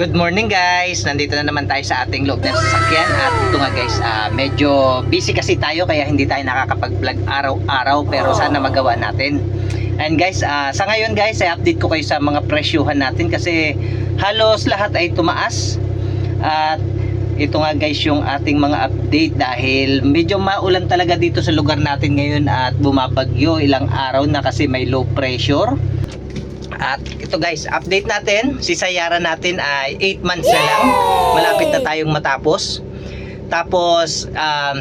Good morning guys! Nandito na naman tayo sa ating loob ng sasakyan at ito nga guys, ah, medyo busy kasi tayo kaya hindi tayo nakakapag-vlog araw-araw pero sana magawa natin. And guys, ah, sa ngayon guys, ay update ko kayo sa mga presyuhan natin kasi halos lahat ay tumaas. At ito nga guys yung ating mga update dahil medyo maulan talaga dito sa lugar natin ngayon at bumabagyo ilang araw na kasi may low pressure. At ito guys, update natin. Si Sayara natin ay 8 months na lang. Malapit na tayong matapos. Tapos, um,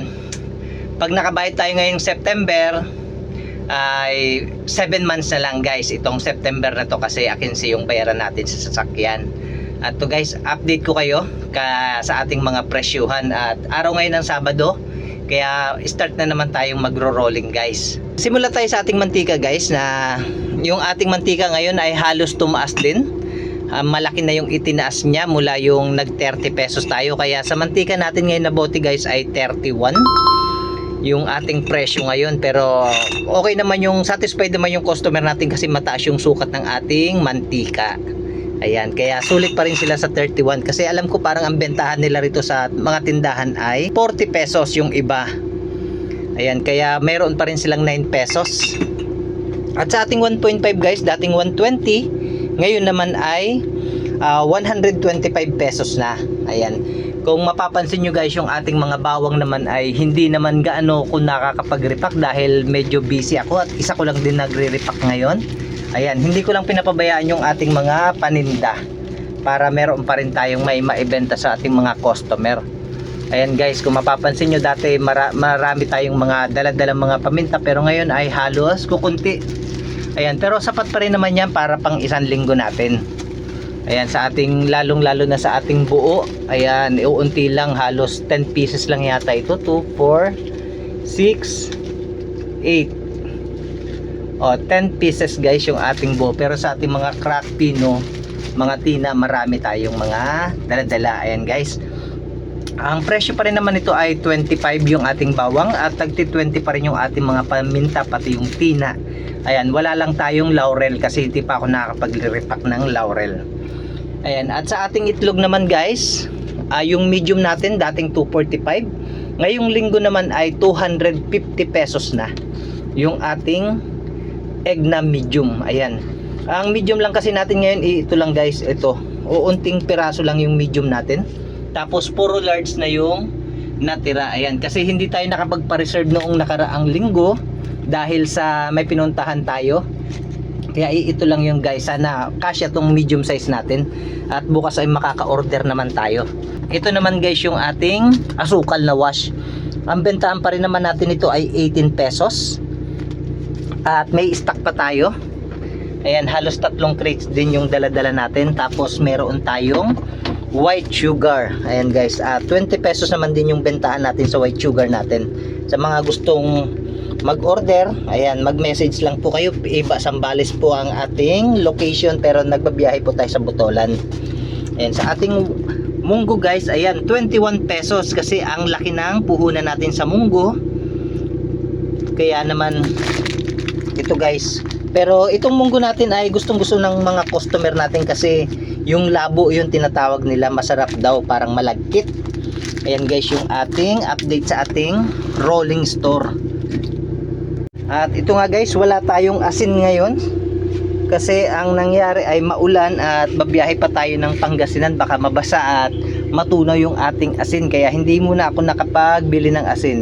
pag nakabayad tayo ngayong September, ay 7 months na lang guys. Itong September na to kasi akinsi yung bayaran natin sa sasakyan. At to guys, update ko kayo ka, sa ating mga presyuhan. At araw ngayon ng Sabado, kaya start na naman tayong magro-rolling guys. Simula tayo sa ating mantika guys na yung ating mantika ngayon ay halos tumaas din. Ah, malaki na yung itinaas niya mula yung nag 30 pesos tayo. Kaya sa mantika natin ngayon na bote guys ay 31 yung ating presyo ngayon. Pero okay naman yung satisfied naman yung customer natin kasi mataas yung sukat ng ating mantika. Ayan kaya sulit pa rin sila sa 31 kasi alam ko parang ang bentahan nila rito sa mga tindahan ay 40 pesos yung iba ayan kaya mayroon pa rin silang 9 pesos. At sa ating 1.5 guys dating 120 ngayon naman ay ah, 125 pesos na. Ayan. Kung mapapansin nyo guys yung ating mga bawang naman ay hindi naman gaano ko nakakapag-repack dahil medyo busy ako at isa ko lang din nagre-repack ngayon. Ayan hindi ko lang pinapabayaan yung ating mga paninda para meron pa rin tayong may maibenta sa ating mga customer ayan guys kung mapapansin nyo dati mara- marami tayong mga daladalang mga paminta pero ngayon ay halos kukunti ayan pero sapat pa rin naman yan para pang isang linggo natin Ayan, sa ating lalong lalo na sa ating buo. Ayan, iuunti lang halos 10 pieces lang yata ito. 2, 4, 6, 8. O, 10 pieces guys yung ating buo. Pero sa ating mga crack pino, mga tina, marami tayong mga daladala. Ayan guys. Ang presyo pa rin naman ito ay 25 yung ating bawang at tagti 20 pa rin yung ating mga paminta pati yung tina. Ayan, wala lang tayong laurel kasi hindi pa ako nakakapag-repack ng laurel. Ayan, at sa ating itlog naman guys, ah, yung medium natin dating 245. Ngayong linggo naman ay 250 pesos na yung ating egg na medium. Ayan. Ang medium lang kasi natin ngayon, eh, ito lang guys, ito. Uunting piraso lang yung medium natin. Tapos puro large na yung natira. Ayan, kasi hindi tayo nakapagpa-reserve noong nakaraang linggo dahil sa may pinuntahan tayo. Kaya ito lang yung guys, sana kasya tong medium size natin at bukas ay makaka-order naman tayo. Ito naman guys yung ating asukal na wash. Ang bentahan pa rin naman natin ito ay 18 pesos. At may stock pa tayo. Ayan, halos tatlong crates din yung dala-dala natin. Tapos meron tayong white sugar. Ayan guys, ah 20 pesos naman din yung bentahan natin sa white sugar natin. Sa mga gustong mag-order, ayan, mag-message lang po kayo. Iba Sambales po ang ating location pero nagbabiyahe po tayo sa Butolan. Ayan, sa ating munggo guys, ayan, 21 pesos kasi ang laki ng puhunan natin sa munggo. Kaya naman ito guys. Pero itong munggo natin ay gustong gusto ng mga customer natin kasi yung labo yung tinatawag nila masarap daw parang malagkit. Ayan guys yung ating update sa ating rolling store. At ito nga guys, wala tayong asin ngayon. Kasi ang nangyari ay maulan at babiyahe pa tayo ng Pangasinan baka mabasa at matunaw yung ating asin kaya hindi muna ako nakapagbili ng asin.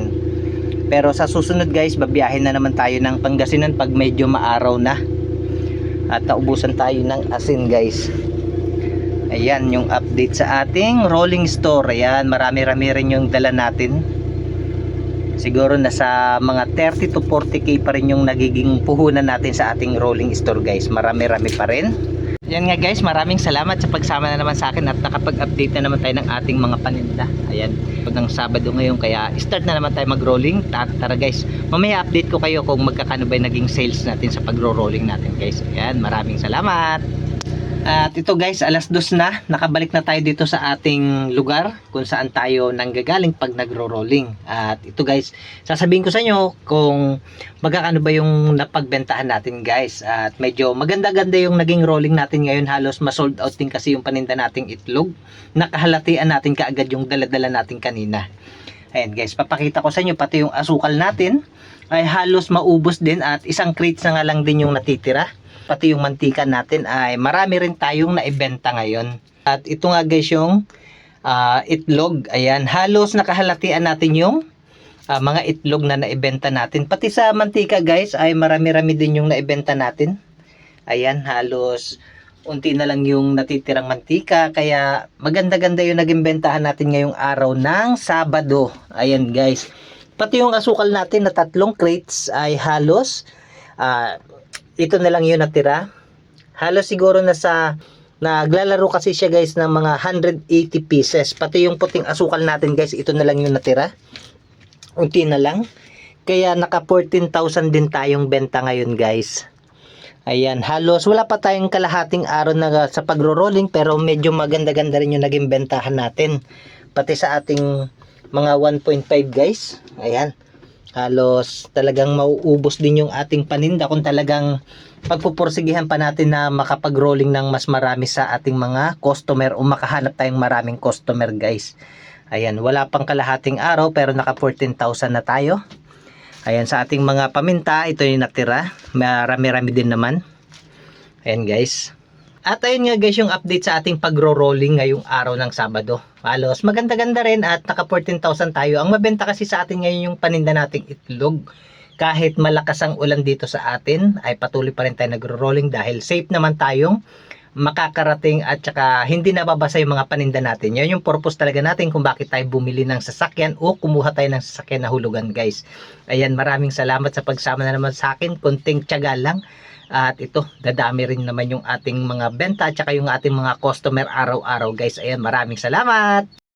Pero sa susunod guys, babiyahe na naman tayo ng Pangasinan pag medyo maaraw na. At naubusan tayo ng asin guys. Ayan yung update sa ating rolling store. Ayan, marami-rami rin yung dala natin. Siguro nasa mga 30 to 40k pa rin yung nagiging puhunan natin sa ating rolling store guys. Marami-rami pa rin. Yan nga guys maraming salamat sa pagsama na naman sa akin at nakapag-update na naman tayo ng ating mga paninda. Ayan ng Sabado ngayon kaya start na naman tayo mag-rolling. Ta- tara guys mamaya update ko kayo kung magkakano ba yung naging sales natin sa pagro-rolling natin guys. Ayan maraming salamat At ito guys, alas dos na, nakabalik na tayo dito sa ating lugar kung saan tayo nanggagaling pag nagro-rolling. At ito guys, sasabihin ko sa inyo kung magkakano ba yung napagbentahan natin guys. At medyo maganda-ganda yung naging rolling natin ngayon. Halos ma-sold out din kasi yung paninda nating itlog. Nakahalatian natin kaagad yung dala-dala natin kanina. Ayan guys, papakita ko sa inyo pati yung asukal natin ay halos maubos din at isang crates na nga lang din yung natitira pati yung mantika natin ay marami rin tayong naibenta ngayon. At ito nga guys yung ah, itlog. Ayan, halos nakahalatian natin yung ah, mga itlog na naibenta natin. Pati sa mantika guys ay marami-rami din yung naibenta natin. Ayan, halos unti na lang yung natitirang mantika. Kaya maganda-ganda yung naging bentahan natin ngayong araw ng Sabado. Ayan guys. Pati yung asukal natin na tatlong crates ay halos ah, ito na lang yun natira. Halos siguro na sa naglalaro kasi siya guys ng mga 180 pieces. Pati yung puting asukal natin guys, ito na lang yung natira. Unti na lang. Kaya naka 14,000 din tayong benta ngayon guys. Ayan, halos wala pa tayong kalahating araw na sa pagro-rolling pero medyo maganda-ganda rin yung naging bentahan natin. Pati sa ating mga 1.5 guys. Ayan halos talagang mauubos din yung ating paninda kung talagang pagpupursigihan pa natin na makapag-rolling ng mas marami sa ating mga customer o makahanap tayong maraming customer guys. Ayan, wala pang kalahating araw pero naka 14,000 na tayo. Ayan, sa ating mga paminta, ito yung natira. Marami-rami din naman. Ayan guys. At ayun nga guys yung update sa ating pagro-rolling ngayong araw ng Sabado. Halos maganda-ganda rin at naka 14,000 tayo. Ang mabenta kasi sa atin ngayon yung paninda nating itlog. Kahit malakas ang ulan dito sa atin, ay patuloy pa rin tayo nagro-rolling dahil safe naman tayong makakarating at saka hindi nababasa yung mga paninda natin. Yan yung purpose talaga natin kung bakit tayo bumili ng sasakyan o kumuha tayo ng sasakyan na hulugan guys. Ayan, maraming salamat sa pagsama na naman sa akin. Konting tiyaga lang. At ito, dadami rin naman yung ating mga benta at saka yung ating mga customer araw-araw guys. Ayan, maraming salamat!